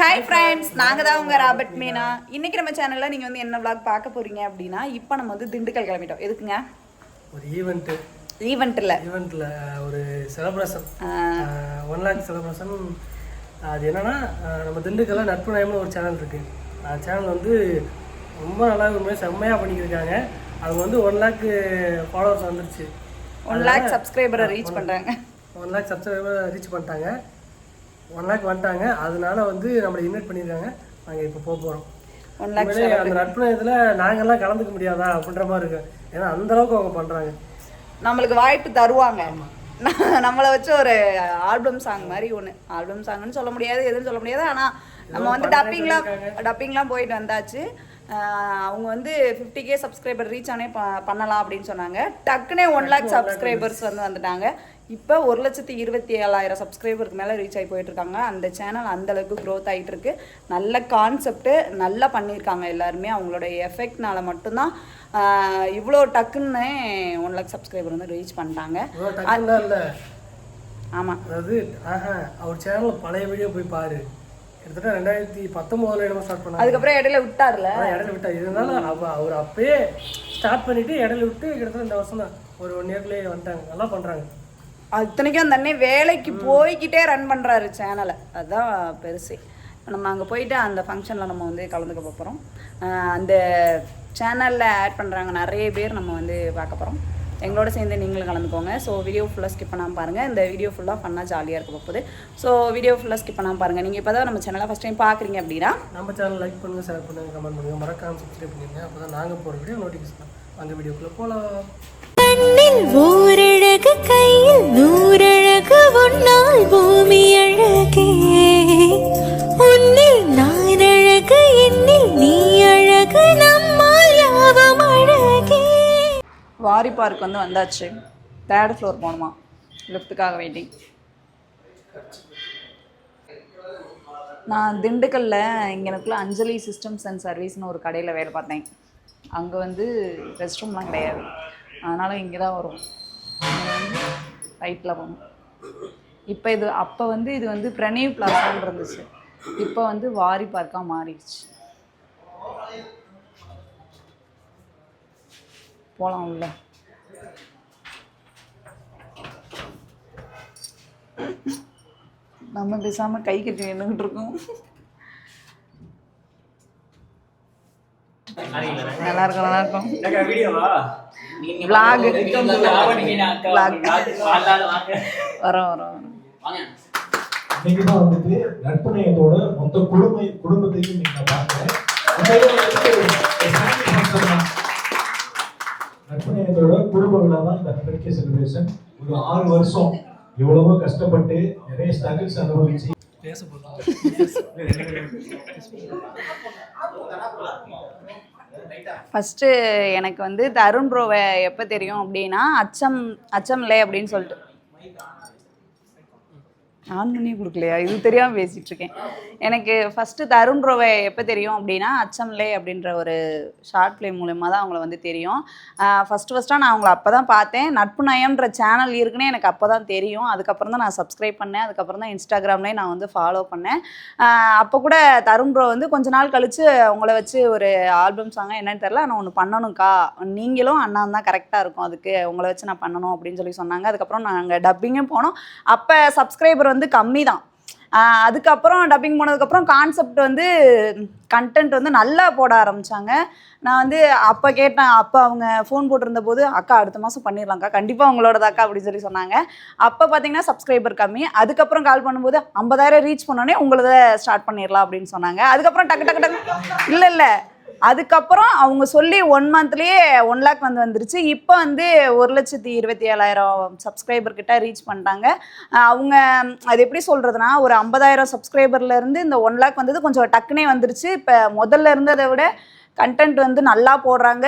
Hi friends நாங்கள் தான் உங்கள் ராபர்ட் மீனா. இன்னைக்கு நம்ம சேனலில் நீங்கள் வந்து என்ன vlog பார்க்க போறீங்க அப்படின்னா இப்போ நம்ம வந்து திண்டுக்கல் கிளம்பிட்டோம். எதுக்குங்க? ஒரு ஈவெண்ட்டு ஈவெண்ட்டில் ஈவெண்ட்டில் ஒரு செலப்ரேஷன் ஒன் லேக் செலப்ரேஷன் அது என்னன்னா நம்ம திண்டுக்கல்ல நட்பு நயம்னு ஒரு சேனல் இருக்குது அந்த சேனல் வந்து ரொம்ப நல்லா உண்மையாக செம்மையாக பண்ணிக்கிருக்காங்க. அவங்க வந்து ஒன் லேக் ஃபாலோவர்ஸ் வந்துருச்சு. ஒன் லேக் சப்ஸ்கிரைபரை ரீச் பண்ணுறாங்க ஒன் லேக் சப்ஸ்கிரைபர் ரீச் பண்ணிட்டாங்க. ஒன் லேக் வந்துட்டாங்க. அதனால வந்து நம்மளை இன்வைட் பண்ணியிருக்காங்க. நாங்கள் இப்போ போக போகிறோம் ஒன் லேக் அந்த நட்பு நயத்தில் நாங்கள்லாம் கலந்துக்க முடியாதா அப்படின்ற மாதிரி இருக்கு. ஏன்னா அந்த அளவுக்கு அவங்க பண்ணுறாங்க நம்மளுக்கு வாய்ப்பு தருவாங்க. நம்மளை வச்சு ஒரு ஆல்பம் சாங் மாதிரி ஒன்று ஆல்பம் சாங்னு சொல்ல முடியாது எதுவும் சொல்ல முடியாது. ஆனால் நம்ம வந்து டப்பிங்லாம் டப்பிங்லாம் போயிட்டு வந்தாச்சு. அவங்க வந்து ஃபிஃப்டி கே சப்ஸ்கிரைபர் ரீச் ஆனே பண்ணலாம் அப்படின்னு சொன்னாங்க. டக்குனே ஒன் லேக் சப்ஸ்கிரைபர்ஸ் வந்து வந்துட்டாங்க. இப்போ ஒரு லட்சத்தி இருபத்தி ஏழாயிரம் சப்ஸ்கிரைபருக்கு மேலே ரீச் ஆகி போயிட்டு இருக்காங்க அந்த சேனல் அந்த அளவுக்கு க்ரோத் ஆகிட்டு இருக்கு நல்ல கான்செப்ட் நல்லா பண்ணியிருக்காங்க எல்லாருமே. அவங்களோட எஃபெக்ட்னால மட்டும்தான் இவ்வளோ டக்குன்னு ஒன் லேக் சப்ஸ்கிரைபர் வந்து ரீச் பண்ணிட்டாங்க. ஆமாம் அதாவது ஆஹா அவர் சேனல் பழைய வீடியோ போய் பாரு. கிட்டத்தட்ட ரெண்டாயிரத்தி பத்தொம்போதுல என்னமோ ஸ்டார்ட் பண்ணாங்க. அதுக்கப்புறம் இடையில விட்டார்ல. இடையில விட்டா இருந்தாலும் அவ அவர் அப்பயே ஸ்டார்ட் பண்ணிட்டு இடையில விட்டு கிட்டத்தட்ட இந்த வருஷம் தான் ஒரு ஒன் இயர்லேயே வந்துட்டாங்க. நல்லா பண்ணுறாங்க அத்தனைக்கும் அந்த அண்ணே வேலைக்கு போய்கிட்டே ரன் பண்ணுறாரு சேனலை அதுதான் பெருசு. நம்ம அங்கே போயிட்டு அந்த ஃபங்க்ஷனில் நம்ம வந்து கலந்துக்க போகிறோம் அந்த சேனலில் ஆட் பண்ணுறாங்க நிறைய பேர் நம்ம வந்து பார்க்க போகிறோம் எங்களோட சேர்ந்து நீங்களும் கலந்துக்கோங்க. ஸோ வீடியோ ஃபுல்லாக ஸ்கிப் பண்ணாமல் பாருங்கள் இந்த வீடியோ ஃபுல்லாக பண்ணால் ஜாலியாக இருக்க போகுது. ஸோ வீடியோ ஃபுல்லாக ஸ்கிப் பண்ணாமல் பாருங்கள் நீங்கள் இப்போ தான் நம்ம சேனலை ஃபஸ்ட் டைம் பார்க்குறீங்க அப்படின்னா நம்ம சேனல் லைக் பண்ணுங்கள் ஷேர் பண்ணுங்கள் கமெண்ட் பண்ணுங்கள் மறக்காமல் சப்ஸ்கிரைப் பண்ணுங்க அப்போ தான் நாங்கள் போகிற வீடியோ நோட்டிஃபிகேஷன் அந்த வீடியோக்குள்ளே போகலாம் கண்ணில் ஓரழகு கையில் நூறழகு உன்னால் பூமி அழகே. உன்னில் நான் அழகு என்னில் நீ அழகு நம்மால் யாவும் அழகே. வாரி பார்க் வந்து வந்தாச்சு. தேர்ட் ஃப்ளோர் போகணுமா லிஃப்ட்டுக்காக வெயிட்டிங் நான் திண்டுக்கல்ல இங்கனக்குள்ள அஞ்சலி சிஸ்டம்ஸ் அண்ட் சர்வீஸ்னு ஒரு கடையில் வேலை பார்த்தேன். அங்கே வந்து ரெஸ்ட் ரூம்லாம் கிடையாது. அதனால் இங்கே தான் வரும் ரைட்டில் போகணும் இப்போ இது அப்போ வந்து இது வந்து பிரணீவ் பிளாசான்னு இருந்துச்சு. இப்போ வந்து வாரி பார்க்காக மாறிடுச்சு. போகலாம் உள்ள நம்ம பேசாமல் கை கட்டி நின்றுக்கிட்டு இருக்கோம். நல்லா இருக்கும் நல்லா இருக்கும் Vlog. Vlog. வரோம் வரோம் இன்னைக்கு தான் வந்துட்டு நற்பணையத்தோட மொத்த குடும்ப குடும்பத்தையும் நீங்க பார்க்கிறேன். உண்மையிலே வந்துட்டு ஒரு family function தான். நற்பணையத்தோட குடும்ப விழா தான் இந்த ஹண்ட்ரட் கே செலிப்ரேஷன் ஒரு ஆறு வருஷம் எவ்வளவோ கஷ்டப்பட்டு நிறைய ஸ்ட்ரகிள்ஸ் அனுபவிச்சு. பேச போகிறோம் ஃபஸ்ட்டு எனக்கு வந்து தருண் ப்ரோவை எப்போ தெரியும் அப்படின்னா அச்சம் அச்சம்லே அப்படின்னு சொல்லிட்டு. ஆன் பண்ணி கொடுக்கலையா? இது தெரியாமல் பேசிகிட்டு இருக்கேன் எனக்கு ஃபஸ்ட்டு தருண் ரோவை எப்போ தெரியும் அப்படின்னா அச்சம்லே அப்படின்ற ஒரு ஷார்ட் ஃபிலிம் மூலயமா தான் அவங்கள வந்து தெரியும். ஃபஸ்ட்டு ஃபஸ்ட்டாக நான் அவங்கள அப்போ தான் பார்த்தேன். நட்பு நயம்ன்ற சேனல் இருக்குன்னே எனக்கு அப்போ தான் தெரியும். அதுக்கப்புறம் தான் நான் சப்ஸ்கிரைப் பண்ணேன். அதுக்கப்புறம் தான் இன்ஸ்டாகிராம்லேயே நான் வந்து ஃபாலோ பண்ணேன். அப்போ கூட தருண் ரோ வந்து கொஞ்ச நாள் கழித்து அவங்கள வச்சு ஒரு ஆல்பம் சாங்க என்னன்னு தெரில நான் ஒன்று பண்ணணும்க்கா. நீங்களும் அண்ணா தான் கரெக்டாக இருக்கும். அதுக்கு உங்களை வச்சு நான் பண்ணணும் அப்படின்னு சொல்லி சொன்னாங்க. அதுக்கப்புறம் நாங்கள் டப்பிங்கும் போனோம். அப்போ சப்ஸ்கிரைபர் வந்து வந்து கம்மி தான் அதுக்கப்புறம் டப்பிங் போனதுக்கப்புறம் கான்செப்ட் வந்து கண்டென்ட் வந்து நல்லா போட ஆரம்பித்தாங்க நான் வந்து அப்போ கேட்டேன் அப்போ அவங்க ஃபோன் போட்டிருந்த போது அக்கா அடுத்த மாதம் பண்ணிடலாம்க்கா. கண்டிப்பாக உங்களோடது அக்கா அப்படின்னு சொல்லி சொன்னாங்க. அப்போ பார்த்தீங்கன்னா சப்ஸ்கிரைபர் கம்மி. அதுக்கப்புறம் கால் பண்ணும்போது ஐம்பதாயிரம் ரீச் பண்ணோடனே உங்களதை ஸ்டார்ட் பண்ணிடலாம் அப்படின்னு சொன்னாங்க. அதுக்கப்புறம் டக்கு டக்கு டக்கு இல்லை இல்லை. அதுக்கப்புறம் அவங்க சொல்லி ஒன் மந்த்லேயே ஒன் லேக் வந்து வந்துருச்சு. இப்போ வந்து ஒரு லட்சத்தி இருபத்தி ஏழாயிரம் சப்ஸ்கிரைபர் கிட்ட ரீச் பண்ணிட்டாங்க. அவங்க அது எப்படி சொல்கிறதுனா ஒரு ஐம்பதாயிரம் சப்ஸ்கிரைபர்லேருந்து இந்த ஒன் லேக் வந்தது கொஞ்சம் டக்குனே வந்துருச்சு. இப்போ முதல்ல இருந்ததை விட கண்டென்ட் வந்து நல்லா போடுறாங்க.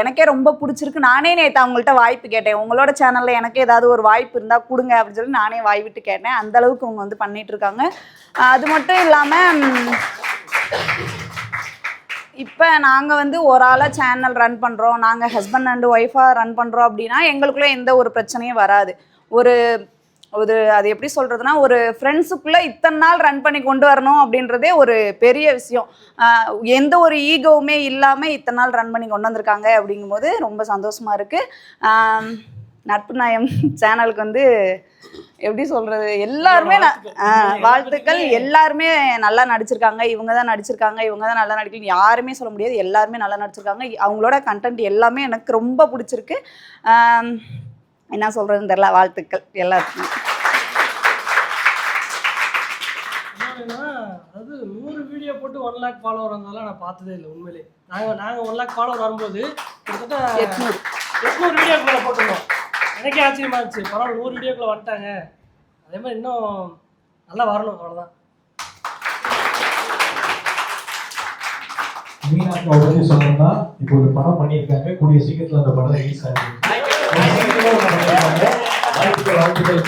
எனக்கே ரொம்ப பிடிச்சிருக்கு. நானே நேற்று அவங்கள்ட்ட வாய்ப்பு கேட்டேன். உங்களோட சேனலில் எனக்கு ஏதாவது ஒரு வாய்ப்பு இருந்தால் கொடுங்க அப்படின்னு சொல்லி நானே வாய் விட்டு கேட்டேன். அந்த அளவுக்கு அவங்க வந்து பண்ணிகிட்ருக்காங்க அது மட்டும் இல்லாமல் இப்போ நாங்கள் வந்து ஒரு ஆளாக சேனல் ரன் பண்ணுறோம் நாங்கள் ஹஸ்பண்ட் அண்ட் ஒய்ஃபாக ரன் பண்ணுறோம் அப்படின்னா எங்களுக்குள்ளே எந்த ஒரு பிரச்சனையும் வராது. ஒரு ஒரு அது எப்படி சொல்கிறதுனா ஒரு ஃப்ரெண்ட்ஸுக்குள்ளே இத்தனை நாள் ரன் பண்ணி கொண்டு வரணும் அப்படின்றதே ஒரு பெரிய விஷயம். எந்த ஒரு ஈகோவுமே இல்லாமல் இத்தனை நாள் ரன் பண்ணி கொண்டு வந்திருக்காங்க அப்படிங்கும்போது ரொம்ப சந்தோஷமாக இருக்குது நட்பு நாயம் சேனலுக்கு வந்து எப்படி சொல்றது? எல்லாருமே வாழ்த்துக்கள். எல்லாருமே நல்லா நடிச்சிருக்காங்க. இவங்க தான் நடிச்சிருக்காங்க. இவங்க தான் நல்லா நடிக்கல யாருமே சொல்ல முடியாது. எல்லாருமே நல்லா நடிச்சிருக்காங்க. அவங்களோட கண்டென்ட் எல்லாமே எனக்கு ரொம்ப பிடிச்சிருக்கு. என்ன சொல்றதுன்னு தெரியல. வாழ்த்துக்கள் எல்லாத்துக்குமே என்னன்னா அதாவது நூறு வீடியோ போட்டு ஒன் லேக் ஃபாலோவர் வந்ததெல்லாம் நான் பார்த்ததே இல்லை உண்மையிலே. நாங்கள் நாங்கள் ஒன் லேக் ஃபாலோவர் வரும்போது கிட்டத்தட்ட எட்நூறு. எட்நூறு வீடியோக்குள்ளே போட்டிருந்தோம். எனக்கே ஆச்சரியமா இருந்துச்சு. பரவாயில்ல நூறு வீடியோக்குள்ளே வந்துட்டாங்க. அதே மாதிரி இன்னும் நல்லா வரணும் அவ்வளோதான் மீனாக்கு பத்தி சொல்லணும்னா இப்போ ஒரு படம் பண்ணியிருக்காங்க. கூடிய சீக்கிரத்தில் அந்த படம் ரிலீஸ் ஆகுது வாழ்த்துக்கள் வாழ்த்துக்கள்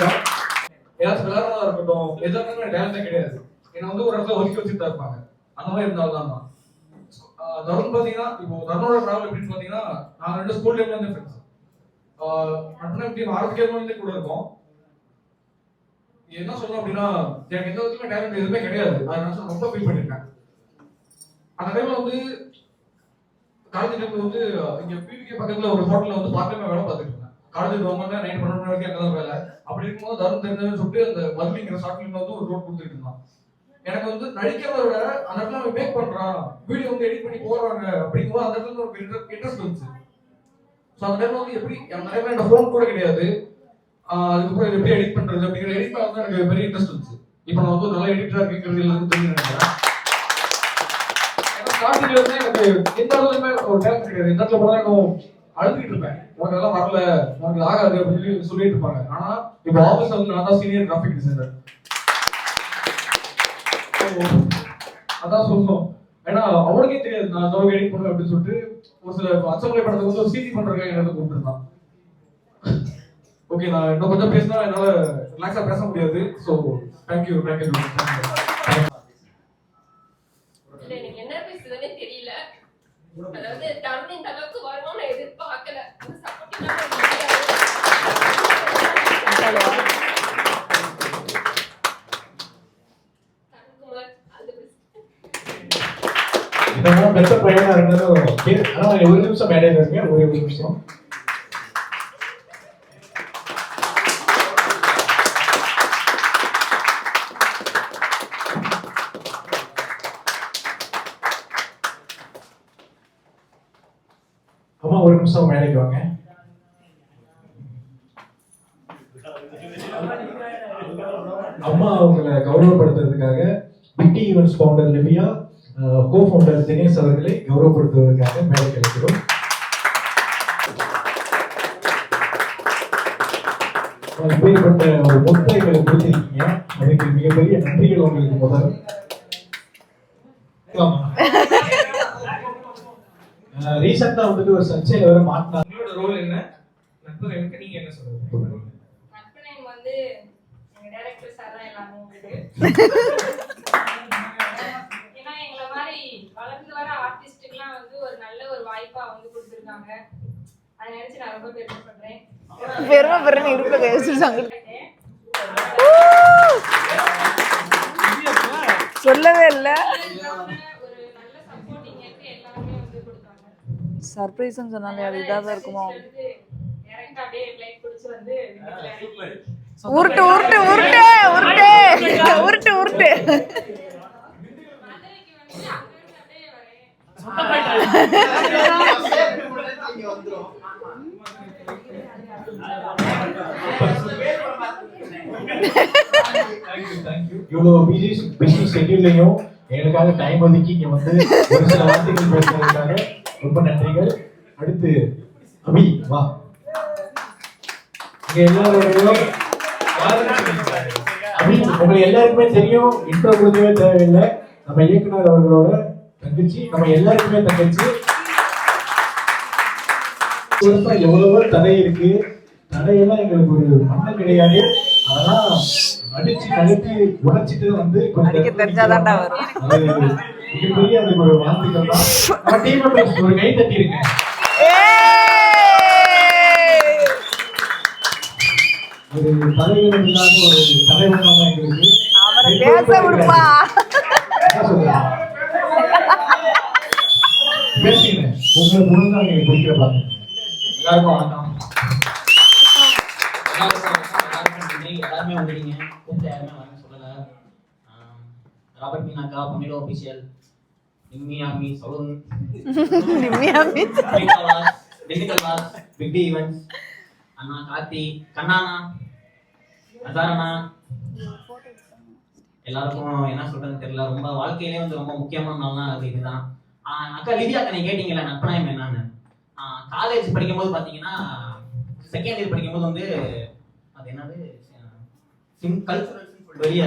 ஏதாச்சும் விளையாடுறதா இருக்கட்டும் எதுவுமே டேலண்டே கிடையாது. ஏன்னா வந்து ஒரு இடத்துல ஒதுக்கி வச்சுட்டு தான் இருப்பாங்க. அந்த மாதிரி இருந்தாலும் தான். தருண் பார்த்தீங்கன்னா இப்போ தருணோட டிராவல் எப்படின்னு பார்த்தீங்கன்னா நாங்க ரெண்டு ஸ்கூல் டைம்ல இருந்து ஃப்ரெண்ட்ஸ் மட்டும் டீம் ஆரம்பிக்கிறதுலேருந்தே கூட இருக்கும். என்ன சொல்லணும் அப்படின்னா எனக்கு எந்த விதத்துலயும் டேலண்ட் எதுவுமே கிடையாது. அதை நான் ரொம்ப ஃபீல் பண்ணிருக்கேன். அந்த டைம்ல வந்து காலேஜ் டைம்ல வந்து இங்க பிபிகே பக்கத்துல ஒரு ஹோட்டல்ல வந்து பார்ட் டைம் வேலை பார்த்துட்டு இருந்தேன். காலேஜ் ரொம்ப நைட் பன்னெண்டு மணி வரைக்கும் அங்கே வேலை. அப்படி இருக்கும்போது தரம் தெரிஞ்சதுன்னு சொல்லிட்டு அந்த மதுமிங்கிற ஷார்ட் ஃபிலிம்ல வந்து ஒரு ரோட் கொடுத்துட்டு இருந்தான். எனக்கு வந்து நடிக்கிறத விட அந்த இடத்துல அவன் மேக் பண்றான். வீடியோ வந்து எடிட் பண்ணி போடுறாங்க அப்படிங்கும்போது அந்த இடத்துல ஒரு இன்ட்ரெஸ்ட் வந்துச்சு. ஸோ அந்த டைம்ல வந்து எப்படி நிறைய பேர் என்னோட ஃபோன் கூட கிடையாது. அதுக்கப்புறம் எப்படி எடிட் பண்றது? அப்படிங்கிற எடிட் பண்ண எனக்கு பெரிய இன்ட்ரெஸ்ட் இருந்துச்சு. இப்போ நான் வந்து நல்ல எடிட்டரா கேட்கறது எல்லாருக்கும் தெரியும் நினைக்கிறேன். ஸ்டார்டிங்ல இருந்து எனக்கு எந்த அளவுக்குமே ஒரு டேலண்ட் கிடையாது. இந்த இடத்துல போனா இன்னும் அழுதுகிட்டு இருப்பேன். உனக்கு அதெல்லாம் வரல. உனக்கு ஆகாது அப்படின்னு சொல்லி சொல்லிட்டு இருப்பாங்க. ஆனா இப்போ ஆஃபீஸ் வந்து நான் தான் சீனியர் கிராஃபிக் டிசைனர் அதான் சொல்லணும் ஏன்னா அவனுக்கே தெரியாது நான் அந்த எடிட் பண்ணுவேன் அப்படின்னு சொல்லிட்டு ஒரு சில அச்சமலை படத்துக்கு வந்து சீதி சிடி பண்றதுக்காக என்ன கூப்பிட்டுருந்தான். ஓகே நான் இன்னும் கொஞ்சம் பேசினா என்னால ரிலாக்ஸா பேச முடியாது. ஸோ தேங்க்யூ தேங்க்யூ இல்ல எனக்கு என்ன பேசுறதுன்னே தெரியல அதாவது தருண் இந்த அளவுக்கு வரணும்னு நான் எதிர்பார்க்கல ஒரு supportive ஆன ஒரு தருண்குமார், all the best. இன்னமும் பெத்த பையனா இருந்தது ஓகே ஆனா ஒரு நிமிஷம் மேடையில் இருக்கேன் ஒரு நிமிஷம் அம்மா ஒரு நிமிஷம் மேடைக்கு வாங்க அம்மா அவங்களை கௌரவப்படுத்துறதுக்காக P D events founder Livia கோ தினேஷ் அவர்களை கௌரவப்படுத்துவதற்காக மேடைக்கு அழைக்கிறோம். இப்பேற்பட்ட ஒரு முத்தை எங்களுக்கு கொடுத்திருக்கீங்க. அதுக்கு மிகப்பெரிய நன்றிகள் உங்களுக்கு முதல் ரீசெண்டா வந்துட்டு ஒரு சர்ச்சையில வேற மாட்டினாங்க உங்களோட ரோல் என்ன நட்பு எனக்கு நீங்க என்ன சொல்றீங்க நட்பு வந்து எங்க டைரக்டர் சார் தான் எல்லாமே உங்களுக்கு ஏன்னா எங்களை மாதிரி வளர்ந்து வர ஆர்டிஸ்டுக்கெல்லாம் வந்து ஒரு நல்ல ஒரு வாய்ப்பா வந்து கொடுத்துருக்காங்க அதை நினைச்சு நான் ரொம்ப பெருமைப்படுறேன் பெருமை பெருமை இடுப்புல கை வச்சிருக்காங்க சொல்லவே இல்லை ஒரு நல்ல சப்போர்ட்டிங் இருக்கு எல்லாருமே வந்து கொடுத்தாங்க சர்ப்ரைஸ்ன்னு சொன்னாலே அது இதாக தான் இருக்குமோ? உருட்டு உருட்டு உருட்டு உருட்டு உருட்டு உருட்டு. மதுரைக்கு இவ்வளோ பிஸி பிஸி ஷெட்யூல்லையும் எங்களுக்காக டைம் ஒதுக்கி இங்க வந்து ஒரு சில வார்த்தைகள் பேசுறதுக்காக ரொம்ப நன்றிகள். அடுத்து அபி வா. இங்க எல்லாரோடையும் அபி உங்களுக்கு எல்லாருக்குமே தெரியும். இன்ட்ரோ கொடுக்கவே தேவையில்லை. நம்ம இயக்குனர் அவர்களோட தங்கச்சி நம்ம எல்லாருக்குமே தங்கச்சி. எவ்வளவோ தடை இருக்கு. தடையெல்லாம் எங்களுக்கு ஒரு மண்ணம் கிடையாது. அதெல்லாம் அடிச்சு நகர்த்தி உடைச்சிட்டு வந்து கொஞ்சம் தெரிஞ்சாதான்டா வரும். மிகப்பெரிய அதுக்கு ஒரு வாழ்த்துக்கள் தான். நம்ம டீம் மெம்பர்ஸ் ஒரு கை தட்டிருங்க ஒரு தலைவர் இல்லாத ஒரு தலைவனாக எங்களுக்கு. அவரை பேச விடுப்பா. என்ன சொல்றேன்? பேசுங்க உங்களை குணம் தான் எனக்கு பிடிக்கிற பாருங்க எல்லாருக்கும் வணக்கம் எல்லாருக்கும் வணக்கம். எல்லாருக்கும் நன்றி. எல்லாருமே வந்துட்டீங்க கூப்பிட்ட யாருமே வரேன்னு சொல்லல. ராபர்ட் மீனாக்கா பொன்னிலோ official Nimmi army salon. நிம்மியாமி digital was big D events அண்ணா கார்த்தி கண்ணாண்ணா அசாரண்ணா எல்லாருக்கும் என்ன சொல்றதுன்னு தெரியல. ரொம்ப வாழ்க்கையிலே வந்து ரொம்ப முக்கியமான நாள்னா அது இதுதான். அக்கா லிதி அக்கா நீங்க கேட்டீங்களா நட்பநாயம் என்னன்னு? காலேஜ் படிக்கும்போது பாத்தீங்கன்னா செகண்ட் இயர் படிக்கும்போது வந்து சிம் கல்ச்சுரல்ஸ் சொல்லிட்டு வெளிய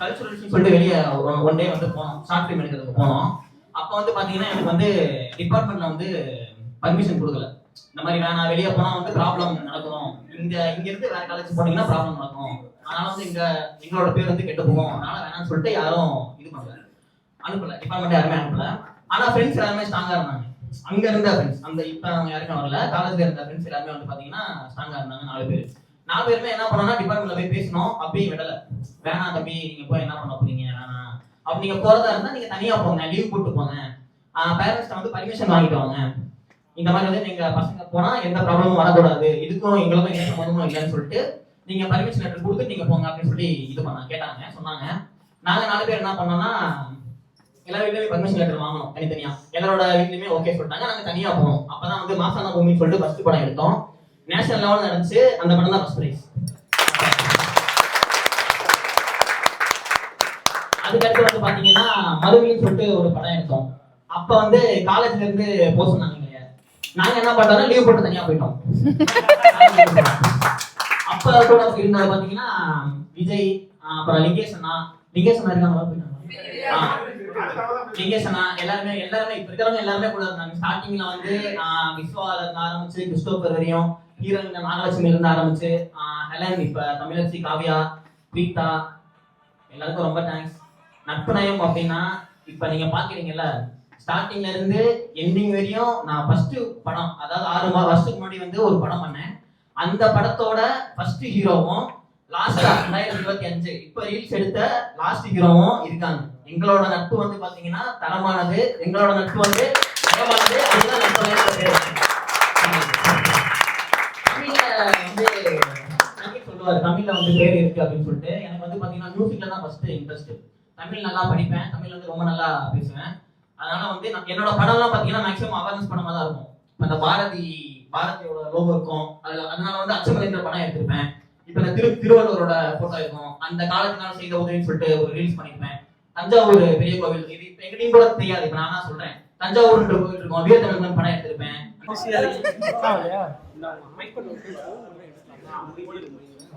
கல்ச்சுரல்ஸ் சொல்லிட்டு வெளிய ஒன் டே வந்து போனோம். ஷார்ட் ஃபிலிம் எடுக்கிறதுக்கு போனோம். அப்போ வந்து பாத்தீங்கன்னா எனக்கு வந்து டிபார்ட்மெண்ட்ல வந்து பர்மிஷன் கொடுக்கல. இந்த மாதிரி வேணாம் வெளியே போனா வந்து ப்ராப்ளம் நடக்கும். இங்க இங்க இருந்து வேற காலேஜ் போனீங்கன்னா ப்ராப்ளம் நடக்கும். அதனால வந்து இங்க எங்களோட பேர் வந்து கெட்டு போகும். அதனால வேணாம்னு சொல்லிட்டு யாரும் இது பண்ணல. அனுப்பல. டிபார்ட்மெண்ட் யாருமே அனுப்பல. ஆனா ஃப்ரெண்ட்ஸ் எல்லாருமே ஸ்ட்ராங்கா இருந்தாங்க. அங்க இருந்த ஃப்ரெண்ட்ஸ் அந்த இப்ப அவங்க யாருக்கும் வரல. காலேஜ்ல இருந்த ஃப்ரெண்ட்ஸ் எல்லாருமே வந்து பாத்தீங்கன்னா ஸ்ட்ராங்கா இருந்தாங்க நாலு பேர். நாலு பேருமே என்ன பண்ணோம்னா டிபார்ட்மெண்ட்ல போய் பேசணும். அப்பயும் விடல. வேணாம் தம்பி நீங்க போய் என்ன பண்ண போறீங்க? வேணாம். அப்படி நீங்க போறதா இருந்தா நீங்க தனியா போங்க லீவ் போட்டு போங்க. பேரண்ட்ஸ்ட வந்து பர்மிஷன் வாங்கிட்டு வாங்க. இந்த மாதிரி வந்து நீங்க பசங்க போனா எந்த ப்ராப்ளமும் வரக்கூடாது. இதுக்கும் எங்களுக்கும் எந்த சம்மந்தமும் இல்லைன்னு சொல்லிட்டு நீங்க பர்மிஷன் லெட்டர் கொடுத்து நீங்க போங்க அப்படின்னு சொல்லி இது பண்ண கேட்டாங்க சொன்னாங்க. நாங்க நாலு பேர் என்ன பண்ணோம்னா எல்லா வீட்லயுமே பர்மிஷன் லெட்டர் வாங்கணும் தனித்தனியா. எல்லாரோட வீட்லயுமே ஓகே சொல்லிட்டாங்க. நாங்க தனியா போனோம். அப்பதான் வந்து மாசான பூமின்னு சொல்லிட்டு ஃபர்ஸ்ட் படம் எடுத்தோம். நேஷனல் லெவலில் நடந்துச்சு. அந்த படம் தான் ஃபர்ஸ்ட் ப்ரைஸ் அதுக்கடுத்து வந்து பார்த்தீங்கன்னா மறுபடியும் சொல்லிட்டு ஒரு படம் எடுத்தோம். அப்போ வந்து காலேஜ்ல இருந்து போக சொன்னாங்க. இல்லையா நாங்கள் என்ன பண்ணோம்னா லீவ் போட்டு தனியாக போயிட்டோம். அப்போ கூட இருந்தது பார்த்தீங்கன்னா விஜய் அப்புறம் லிங்கேஷ் அண்ணா. லிங்கேஷ் அண்ணா இருக்காங்களா போயிட்டாங்க லிங்கேஷ் அண்ணா எல்லாருமே எல்லாருமே இப்ப இருக்கிறவங்க எல்லாருமே கூட இருந்தாங்க. ஸ்டார்டிங்ல வந்து ஆஹ் விஸ்வால இருந்து ஆரம்பிச்சு கிறிஸ்டோபர் வரையும் ஹீரோயின் நாகலட்சுமி இருந்து ஆரம்பிச்சு ஹெலன் இப்ப தமிழரசி காவ்யா பிரீதா எல்லாருக்கும் ரொம்ப தேங்க்ஸ் நட்பு நயம் அப்படின்னா இப்ப நீங்க பாக்குறீங்கல்ல ஸ்டார்டிங்ல இருந்து எண்டிங் வரையும் நான் ஃபர்ஸ்ட் படம் அதாவது ஆறு மாதம் வருஷத்துக்கு முன்னாடி வந்து ஒரு படம் பண்ணேன். அந்த படத்தோட ஃபர்ஸ்ட் ஹீரோவும் லாஸ்டா ரெண்டாயிரத்தி இருபத்தி அஞ்சு. இப்ப ரீல்ஸ் எடுத்த லாஸ்ட் ஹீரோவும் இருக்காங்க. எங்களோட நட்பு வந்து பாத்தீங்கன்னா தரமானது எங்களோட நட்பு வந்து தரமானது அதுதான் நட்பு நயம்னு பேரு. தமிழ்ல வந்து சொல்லுவாரு தமிழ்ல வந்து பேர் இருக்கு அப்படின்னு சொல்லிட்டு எனக்கு வந்து பாத்தீங்கன்னா மியூசிக்ல தான் ஃபர்ஸ்ட் இன்ட்ரெஸ்ட் தமிழ் நல்லா படிப்பேன். தமிழ் வந்து ரொம்ப நல்லா பேசுவேன். அதனால வந்து என்னோட படம்லாம் பாத்தீங்கன்னா மேக்ஸிமம் அவேர்னஸ் படமா தான் இருக்கும். இந்த பாரதி பாரதியோட லோகோ இருக்கும். அதுல அதனால வந்து அச்சமலைன்ற படம் எடுத்திருப்பேன். இப்ப இந்த திரு திருவள்ளுவரோட போட்டோ இருக்கும். அந்த காலத்தினால செய்த உதவின்னு சொல்லிட்டு ஒரு ரீல்ஸ் பண்ணிருப்பேன் தஞ்சாவூர் பெரிய கோவில். இது இப்ப எங்கடையும் கூட தெரியாது. இப்ப நான் தான் சொல்றேன். தஞ்சாவூர்ன்ற கோவில் இருக்கும். வீர தமிழ் படம் எடுத்திருப்பேன்.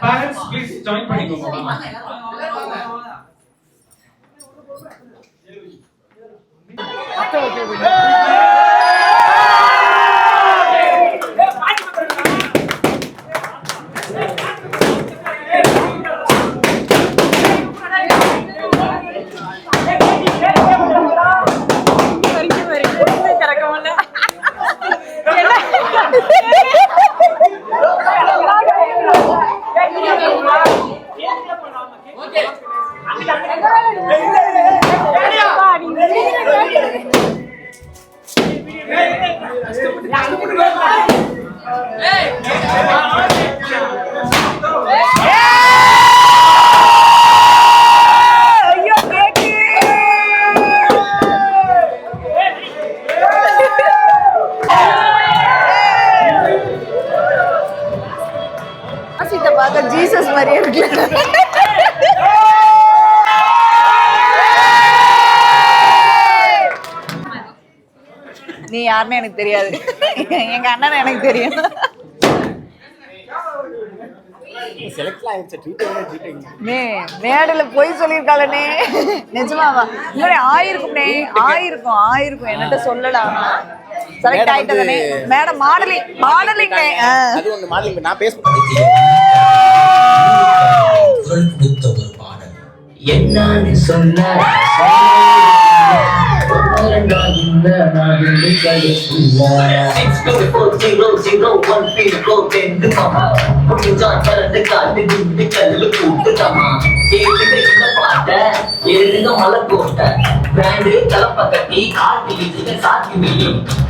பேரண்ட்ஸ் ப்ளீஸ் ஜாயின் பண்ணிக்கோங்க யாருன்னு எனக்கு தெரியாது. எங்க அண்ணன் எனக்கு தெரியும். நே மேடையில போய் சொல்லியிருக்காளனே நிஜமாவா? இன்னொரு ஆயிருக்கும்னே ஆயிருக்கும் ஆயிருக்கும். என்னட்ட சொல்லலாம் செலக்ட் ஆயிட்டதானே மேடம் மாடலிங் மாடலிங் அது ஒன்று மாடலிங் நான் பேச என்னன்னு சொல்ல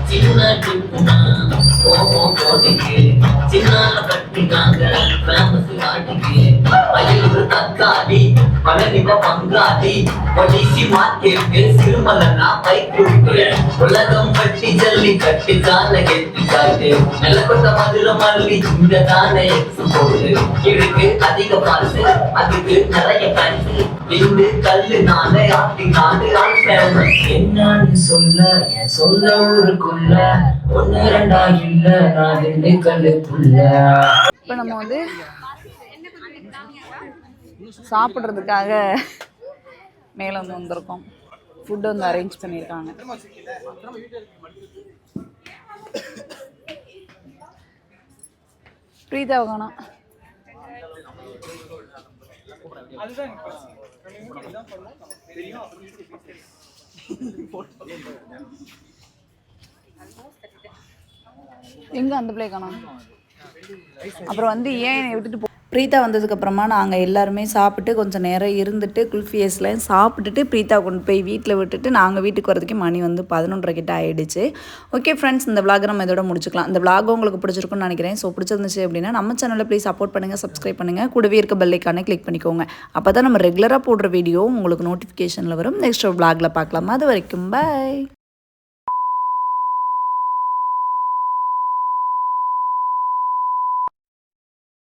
சின்ன கோபம் போட்டுக்கு சின்னால கட்டினாங்க ஃபேமஸ் காட்டுக்கு மயிலு தக்காளி பழனிவ பங்காளி பொலிசி மார்க்கெட்டு சிறுமலனா உலகம் பட்டி ஜல்லி கட்டி தான கெட்டி காட்டு. நிலப்பட்ட மதுரை மல்லி இந்த தான போடு. இருக்கு அதிக பாசு அதுக்கு நிறைய பேன்ஸ் இந்த கல்லு நானே ஆட்டி ஃபேமஸ் என்னன்னு சொல்ல சொந்த ஊருக்குள்ள. ஒன்னு ரெண்டா இல்ல நான் ரெண்டு கல்லு புள்ள இப்போ நம்ம வந்து சாப்பிட்றதுக்காக மேலே வந்து வந்திருக்கோம். ஃபுட்டு வந்து அரேஞ்ச் பண்ணியிருக்காங்க பிரீதா காணோம் எங்க அந்த பிள்ளை காணோம்? அப்புறம் வந்து ஏன் என்னை விட்டுட்டு ப்ரீதா வந்ததுக்கப்புறமா நாங்கள் எல்லாருமே சாப்பிட்டு கொஞ்சம் நேரம் இருந்துட்டு குல்ஃபி ஐஸ்லாம் சாப்பிட்டுட்டு ப்ரீதா கொண்டு போய் வீட்டில் விட்டுட்டு நாங்கள் வீட்டுக்கு வரதுக்கு மணி வந்து பதினொன்றரை கிட்ட ஆயிடுச்சு. ஓகே ஃப்ரெண்ட்ஸ் இந்த விளாகை நம்ம இதோட முடிச்சுக்கலாம். இந்த vlog உங்களுக்கு பிடிச்சிருக்குன்னு நினைக்கிறேன். ஸோ பிடிச்சிருந்துச்சு அப்படின்னா நம்ம சேனலில் ப்ளீஸ் சப்போர்ட் பண்ணுங்கள் சப்ஸ்கிரைப் பண்ணுங்கள் கூடவே இருக்க பெல்லைக்கானே கிளிக் பண்ணிக்கோங்க. அப்போ தான் நம்ம ரெகுலராக போடுற வீடியோ உங்களுக்கு நோட்டிஃபிகேஷனில் வரும். நெக்ஸ்ட் விளாகில் பார்க்கலாம். அது வரைக்கும் பாய்